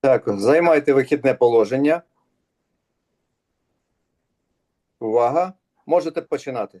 Так, займайте вихідне положення. Увага. Можете починати.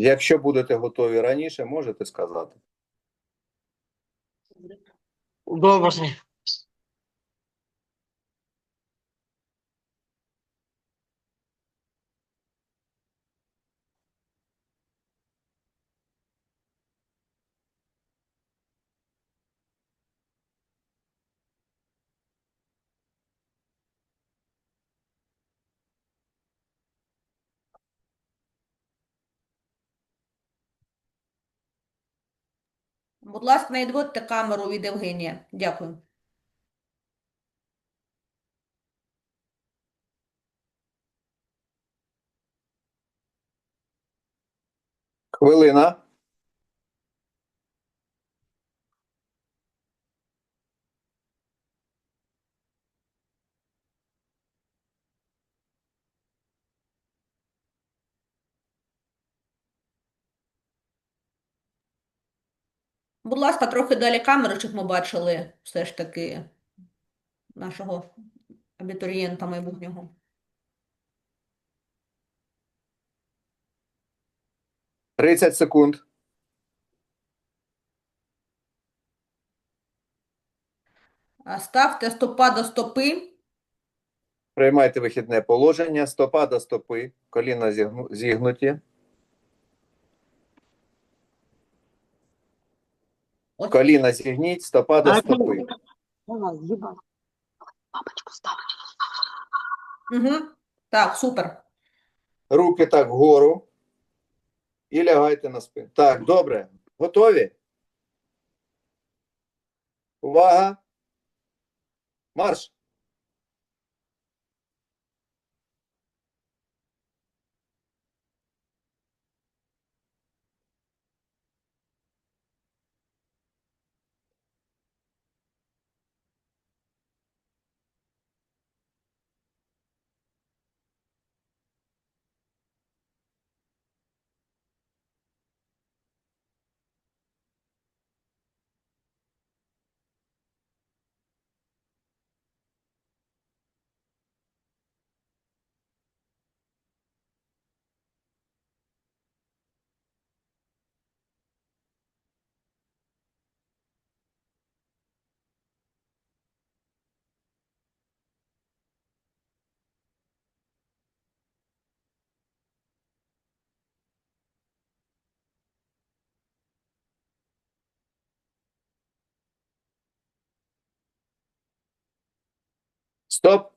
Якщо будете готові раніше, можете сказати. Добре. Будь ласка, не відводьте камеру від Євгенія. Дякую. Хвилина. Будь ласка, трохи далі камери, щоб ми бачили все ж таки нашого абітурієнта майбутнього. Тридцять секунд. Ставте стопа до стопи. Приймайте вихідне положення. Стопа до стопи. Коліна зігну- зігнуті. Коліна зігніть, стопа до стопи. Папочку ставлю. Угу. Так, супер. Руки так вгору. І лягайте на спину. Так, добре. Готові? Увага. Марш. Стоп.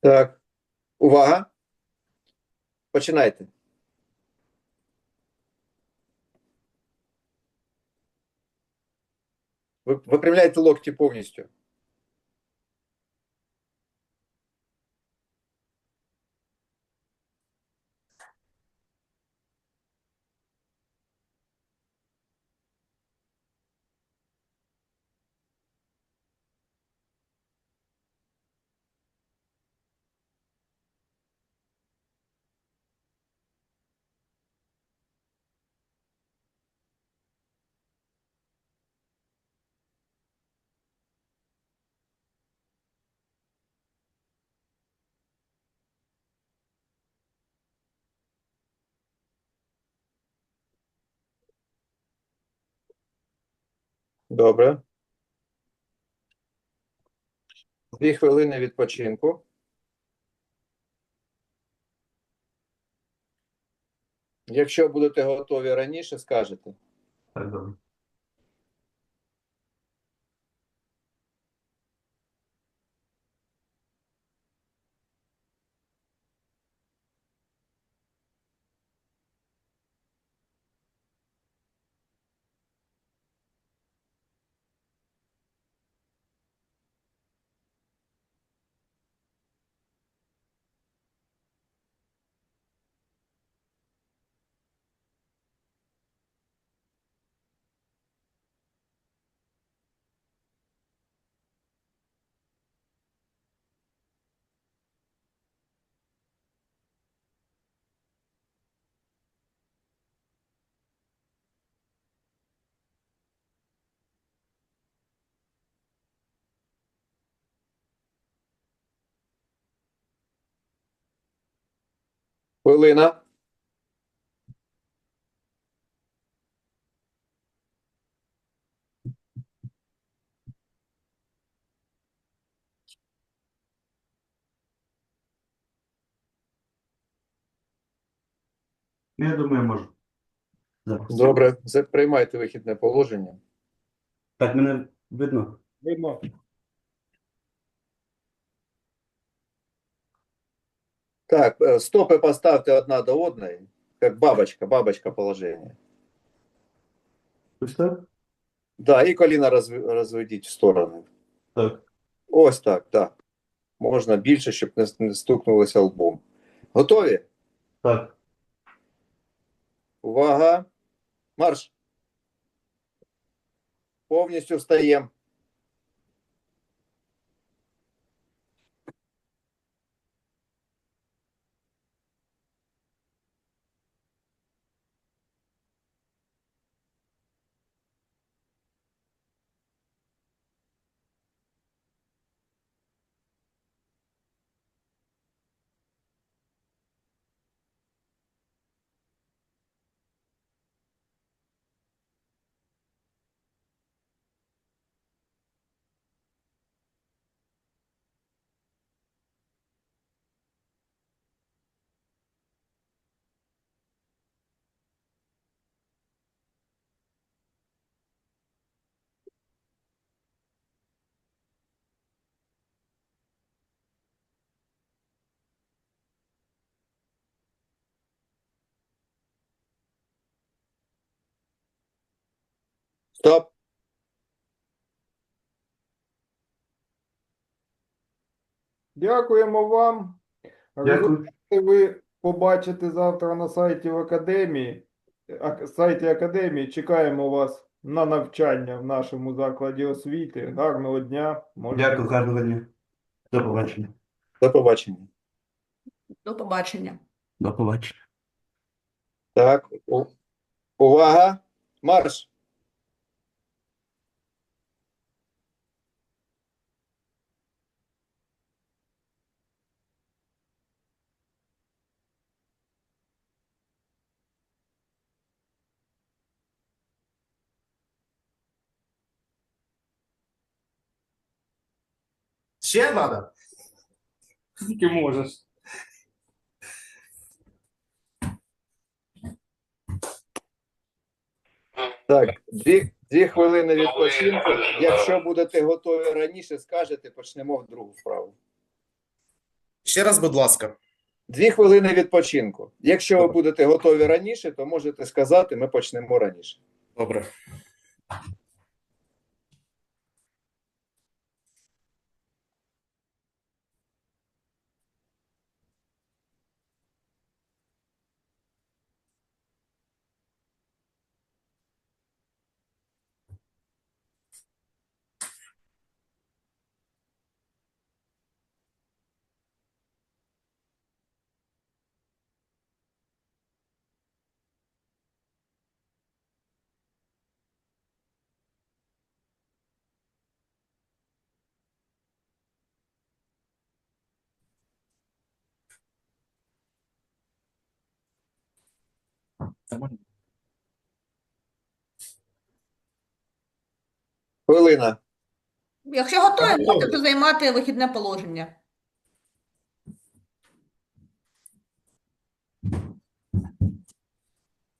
Так. Увага. Починайте. Ви- Випрямляйте локті повністю. Добре. Дві хвилини відпочинку. Якщо будете готові раніше, скажете. Так, добре. Хвилина. Я думаю, можу. Запустити. Добре, за- приймайте вихідне положення. Так, мене видно? Видно. Так, е, стопи поставте одна до одної, як бабочка, бабочка положення. Ось так? Да, і коліна розв- розведіть в сторони. Так. Ось так, так. Можна більше, щоб не, не стукнулося лбом. Готові? Так. Увага. Марш. Повністю встаємо. Стоп. Дякуємо вам. Дякую. Ви побачите завтра на сайті в академії. ак- сайті академії. Чекаємо вас на навчання в нашому закладі освіти. Гарного дня. Можете Дякую, гарного дня. До побачення. До побачення. До побачення. До побачення. Так. Увага. Марш. Ще надо? Скільки можеш. Так, дві, дві хвилини відпочинку. Якщо будете готові раніше, скажете, почнемо в другу вправу. Ще раз, будь ласка. Дві хвилини відпочинку. Якщо ви будете готові раніше, то можете сказати, ми почнемо раніше. Добре. Хвилина. Якщо готові, можете займати вихідне положення.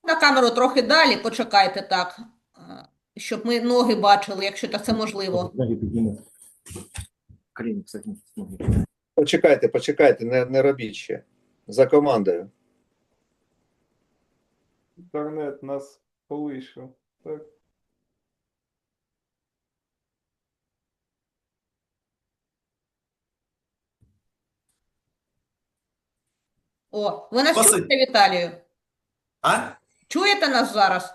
На камеру трохи далі, почекайте так, е, щоб ми ноги бачили, якщо так це можливо. Почекайте, почекайте, не, не робіть ще. За командою. Інтернет нас полишив. Так. О, ви нас Спасибі. чуєте, Віталію? А? Чуєте нас зараз?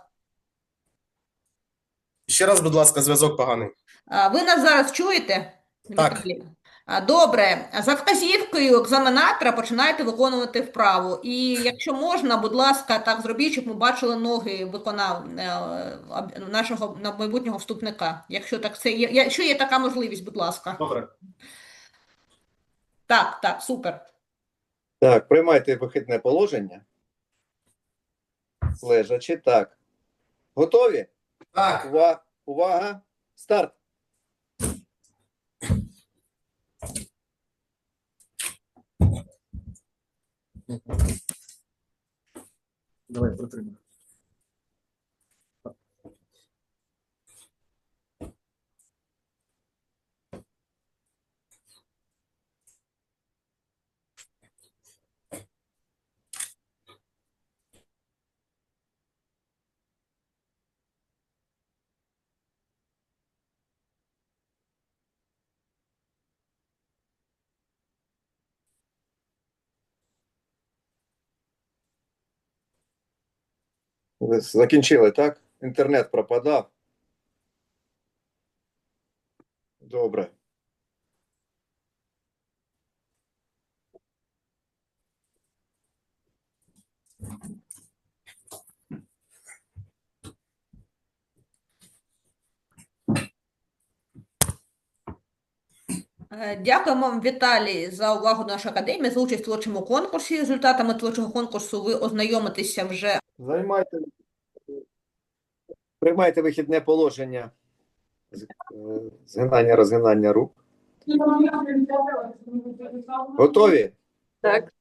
Ще раз, будь ласка, зв'язок поганий. А, Ви нас зараз чуєте? Так. Віталій? Добре, за вказівкою екзаменатора починайте виконувати вправу. І якщо можна, будь ласка, так зробіть, щоб ми бачили ноги виконав е, нашого майбутнього вступника. Якщо так це є, якщо є така можливість, будь ласка. Добре. Так, так, супер. Так, приймайте вихідне положення. Лежачи, так. Готові? Так. Увага, увага, старт. Давай, протримай. Ви закінчили, так? Інтернет пропадав. Добре. Е, Дякуємо вам, Віталій, за увагу нашої академії, за участь в творчому конкурсі. Результатами творчого конкурсу ви ознайомитеся вже Займайте Приймайте вихідне положення. Е, Згинання, розгинання рук. Готові? Так.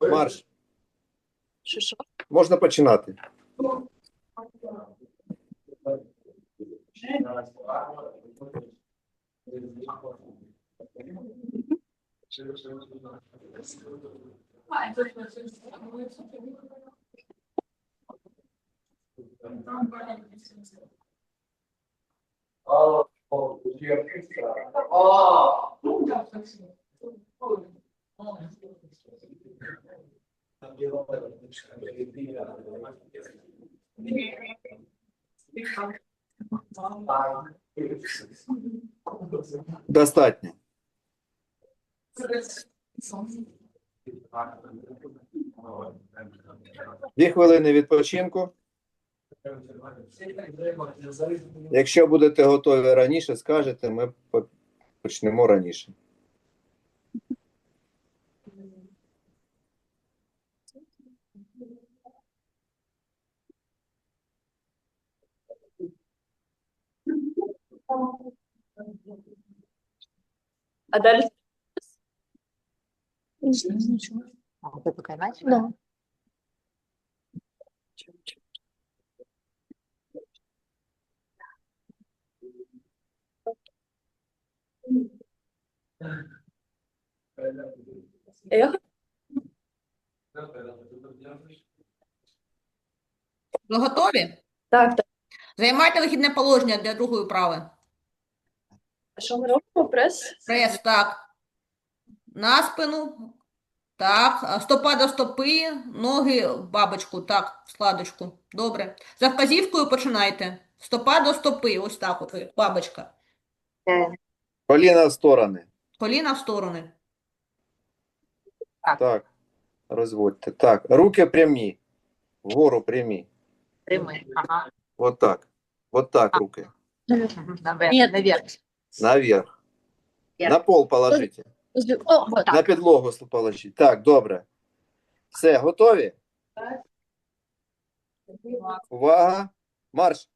Марш. Що, що? Можна починати. Достатньо. Дві хвилини відпочинку. Якщо будете готові раніше, скажете, ми почнемо раніше. А далі? А, ты пока начала? Ех, Ви готові? так, так. Займайте вихідне положення для другої вправи. Що ми робимо? Прес? Прес, так. На спину. Так. Стопа до стопи, ноги в бабочку. Так, в складочку. Добре. За вказівкою починайте. Стопа до стопи. Ось так от, бабочка. Коліна в сторони. Коліна в сторони. Так. Розводьте. Так. Руки прямі. Вгору прямі. Прямые. Ага. Вот так. Вот так руки. Наверх. Нет. Наверх. Наверх. Вверх. На пол положите. О, вот На підлогу положіть. Так, добре. Все, готові? Увага. Марш.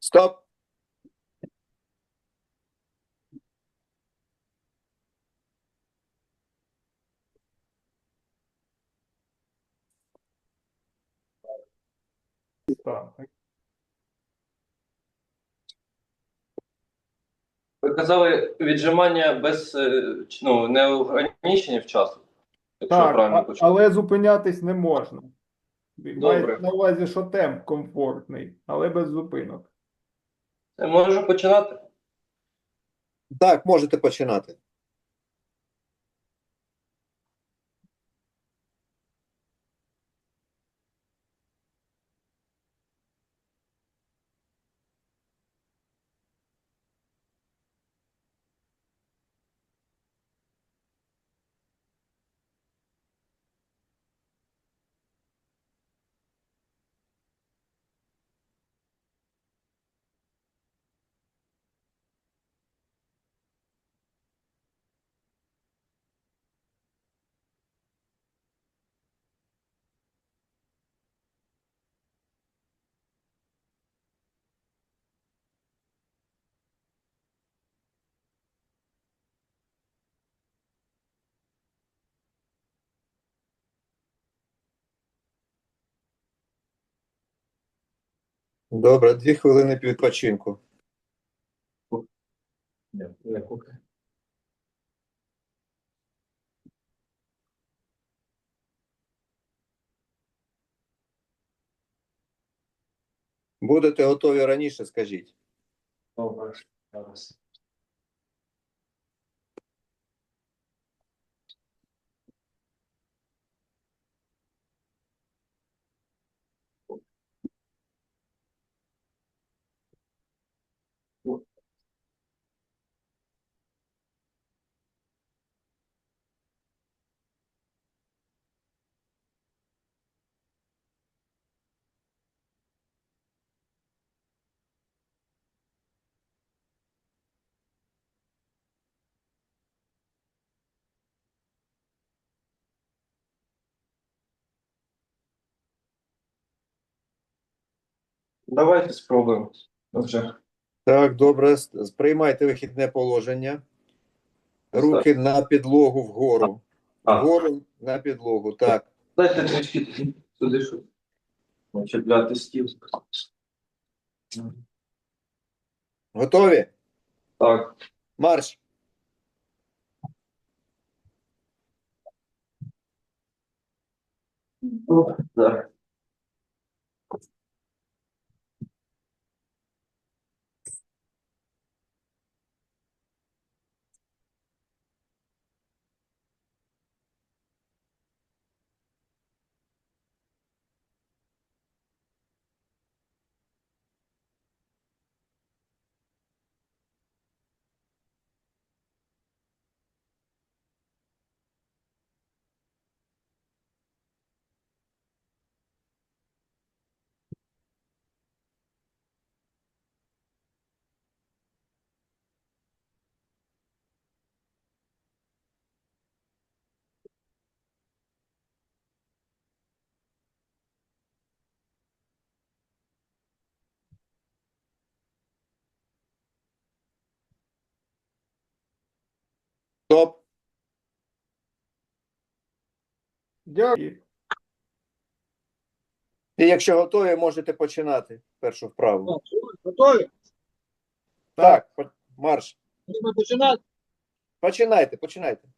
Stop. Так. Ви казали віджимання без е, ну, не ограничення в часу, якщо я Так, правильно почув. але зупинятись не можна. Добре. Мається на увазі, що темп комфортний, але без зупинок. Е, Можу починати? Так, можете починати. Добре, дві хвилини відпочинку. Будете готові раніше, скажіть. Добре. Зараз. Давайте спробуємо. Вже. Так, добре, сприймайте вихідне положення. Руки на підлогу вгору. А. Вгору на підлогу. Так. Дайте трішки сюди, щоб чіпляти стіл. Готові? Так. Марш. Так. Стоп. Дякую. І якщо готові, можете починати першу вправу. Готові? Так, по- марш. Будемо починати? Починайте, починайте.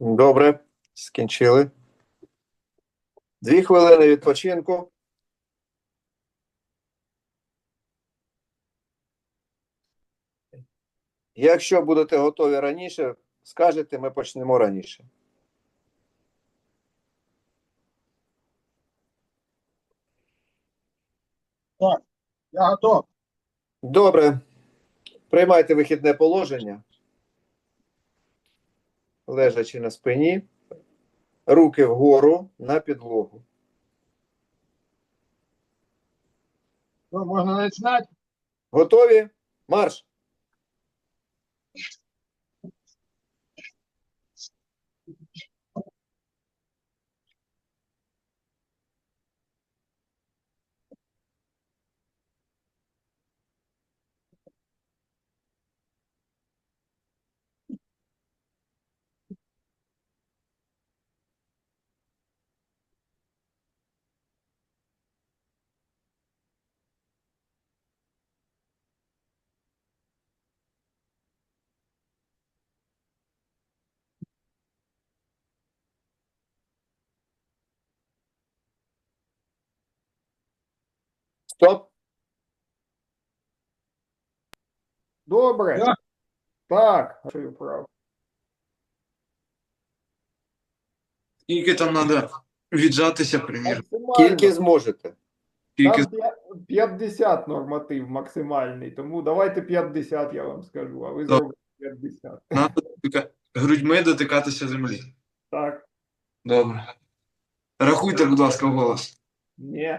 Добре, скінчили. Дві хвилини відпочинку. Якщо будете готові раніше, скажете, ми почнемо раніше. Так, Я готов. Добре. Приймайте вихідне положення. Лежачи на спині. Руки вгору на підлогу. Можна починати? Готові? Марш! Стоп! Добре. Так, що прав. Скільки там треба віджатися, примір? Максимально. Скільки зможете. Скільки Там 50 норматив максимальний, тому давайте 50, я вам скажу, а ви Добре. зробите 50. треба дотика- грудьми дотикатися землі? Так, Добре. Рахуйте, будь ласка, голос. ні.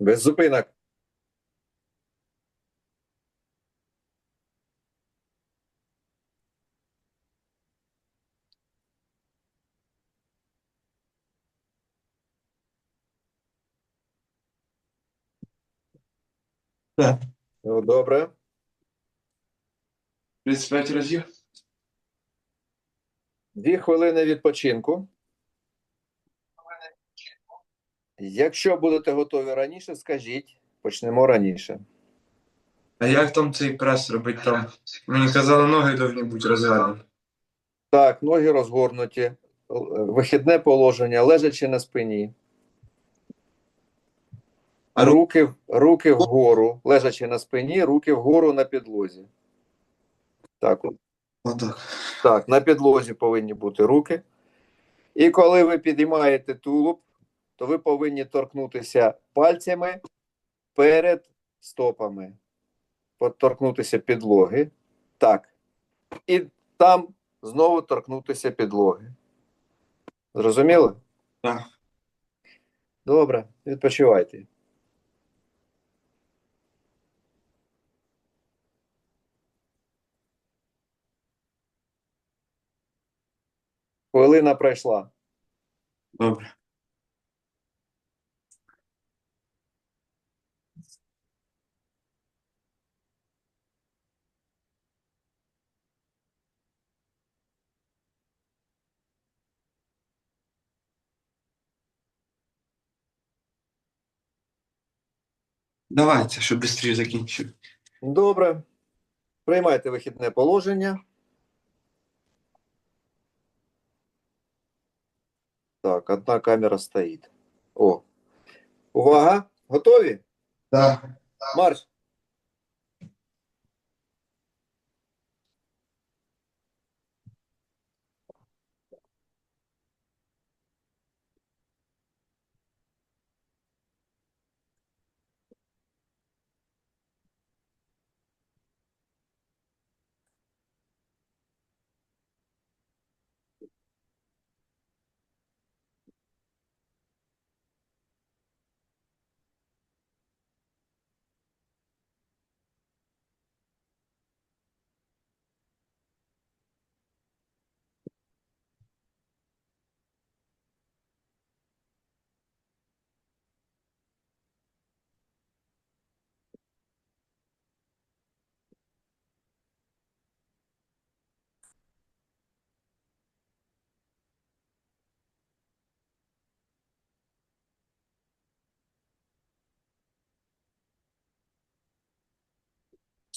Без зупинок. Так. Ну, добре. 35 разів. Дві хвилини відпочинку. Якщо будете готові раніше, скажіть, почнемо раніше. А як там цей прес робити там? Мені казали, ноги повинні бути розв'язані. Так, ноги розгорнуті, вихідне положення, лежачи на спині. А Руки, руки вгору, лежачи на спині, руки вгору на підлозі. Так, от. Отак. так, на підлозі повинні бути руки. І коли ви підіймаєте тулуб, то ви повинні торкнутися пальцями перед стопами. Торкнутися підлоги. Так. І там знову торкнутися підлоги. Зрозуміло? Так. Добре, відпочивайте. Хвилина пройшла. Добре. Давайте, щоб швидше закінчив. Добре. Приймайте вихідне положення. Так, одна камера стоїть. О. Увага! Готові? Так. Марш!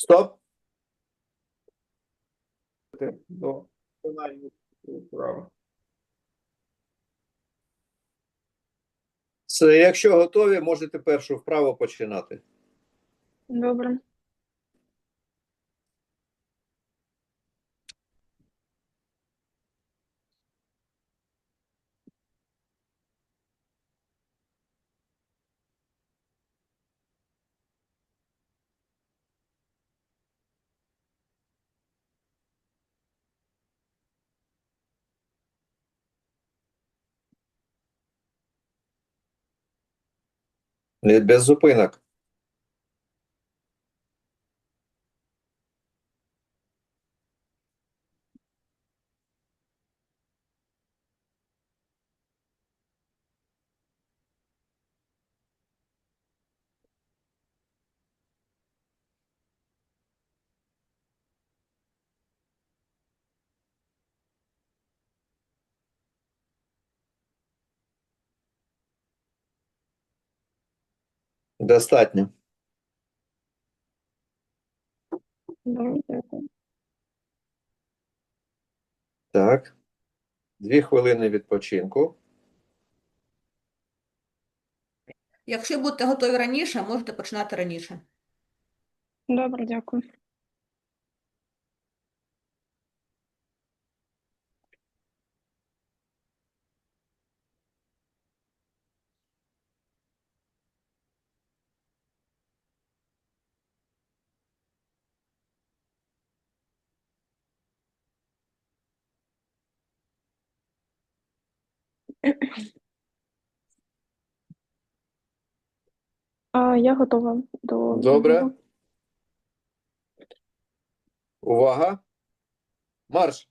Стоп. До. Все, якщо готові, можете першу вправу починати. Добре. Без зупинок. Достатньо. Так. Дві хвилини відпочинку. Якщо будете готові раніше, можете починати раніше. Добре, дякую. А, я готова до Добре. Увага. Марш.